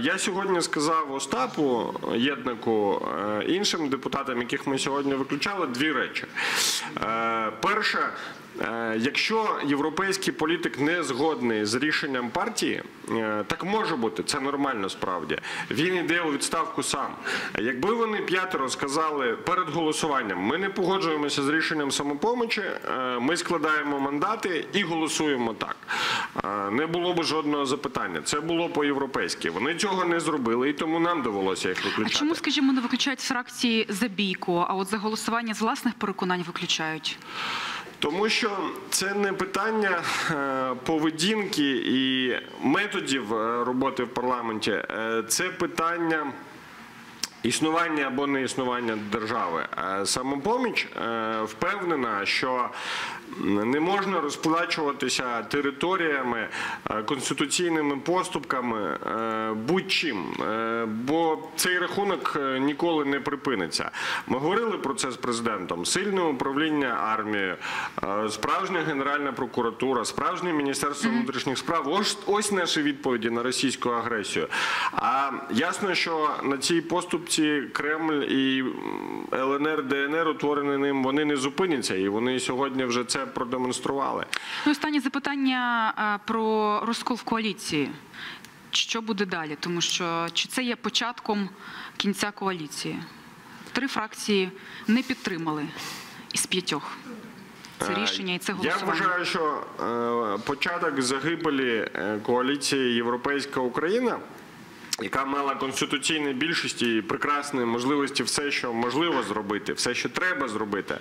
я сьогодні сказав Остапу Єднику, е, іншим депутатам, яких ми сьогодні виключали, дві речі. Е, Перше, е, якщо європейський політик не згодний з рішенням партії, так може бути, це нормально справді. Він йде у відставку сам. Якби вони п'ятеро сказали перед голосуванням, ми не погоджуємося з рішенням самопомочі, ми складаємо мандати і голосуємо так. Не було б жодного запитання. Це було по-європейськи. Вони цього не зробили, і тому нам довелося їх А виключати. чому, скажімо, не виключають з фракції за бійку, а от за голосування з власних переконань виключають? Тому що це не питання е, поведінки і методів е, роботи в парламенті, Е, це питання. Існування або не існування держави. Е, Самопоміч е, впевнена, що не можна розплачуватися територіями, е, конституційними поступками, будь-чим, бо цей рахунок ніколи не припиниться. Ми говорили про це з президентом. Сильне управління армією, справжня генеральна прокуратура, справжнє міністерство внутрішніх справ. Ось ось наші відповіді на російську агресію. А ясно, що на цій поступці Кремль і ЛНР, ДНР, утворені ним, вони не зупиняться, і вони сьогодні вже це продемонстрували. Ну, останнє запитання е, про розкол в коаліції. Що буде далі? Тому що чи це є початком кінця коаліції? Три фракції не підтримали із п'ятьох це рішення і це Е, Я вважаю, що е, початок загибелі е, коаліції Європейська Україна. Яка мала конституційні більшості і прекрасні можливості, все, що можливо зробити, все, що треба зробити,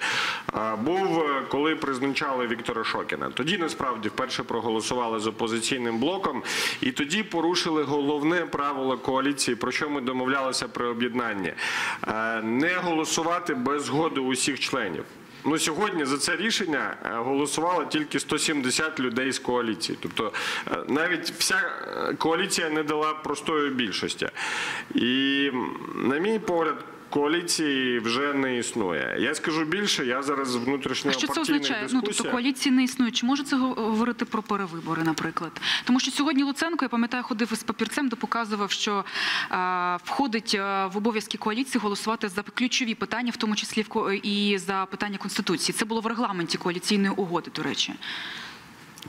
був е, коли призначали Віктора Шокіна. Тоді насправді вперше проголосували з опозиційним блоком, і тоді порушили головне правило коаліції, про що ми домовлялися при об'єднанні: Е, не голосувати без згоди усіх членів. Ну сьогодні за це рішення е, голосувало тільки 170 людей з коаліції. Тобто е, навіть вся е, коаліція не дала простої більшості. І на мій погляд. Коаліції вже не існує. Я скажу більше. Я зараз в А що це означає? Ну тобто коаліції не існує. Чи може це говорити про перевибори, наприклад? Тому що сьогодні Луценко, я пам'ятаю, ходив із папірцем, де показував, що е, входить е, в обов'язки коаліції голосувати за ключові питання, в тому числі і за питання конституції. Це було в регламенті коаліційної угоди. До речі,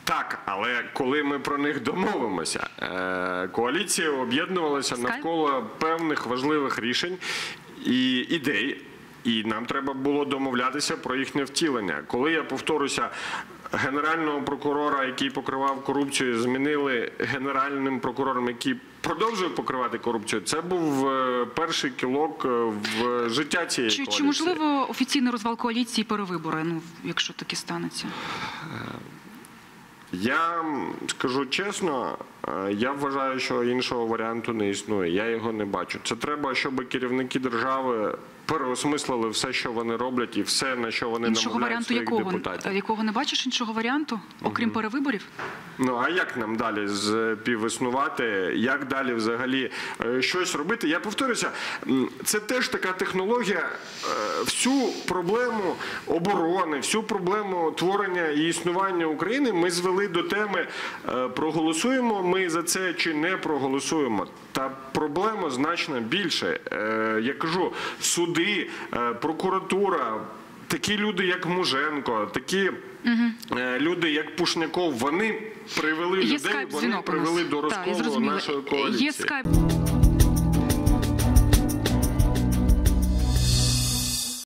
Так, але коли ми про них домовимося, е, коаліція об'єднувалася навколо певних важливих рішень і ідей. І нам треба було домовлятися про їхнє втілення. Коли я повторюся, генерального прокурора, який покривав корупцію, змінили генеральним прокурором, який продовжує покривати корупцію. Це був е, перший кілок е, в життя цієї чи, коаліції. чи можливо офіційний розвал коаліції перевибори? Ну якщо таке станеться, Я скажу чесно, я вважаю, що іншого варіанту не існує. Я його не бачу. Це треба, щоб керівники держави переосмислили все, що вони роблять, і все, на що вони іншого варіанту своїх якого депутатів. якого не бачиш іншого варіанту, окрім перевиборів? Ну а як нам далі співіснувати? Як далі взагалі е, щось робити? Я повторюся, це теж така технологія. Е, Всю проблему оборони, всю проблему творення і існування України ми звели до теми е, проголосуємо ми за це чи не проголосуємо. Та проблема значно більше. Е, Я кажу, суди, е, прокуратура. Такі люди, як Муженко, такі е, люди, як Пушняков, вони привели Є людей, вони привели до розколу нашої коаліції. Є скайп.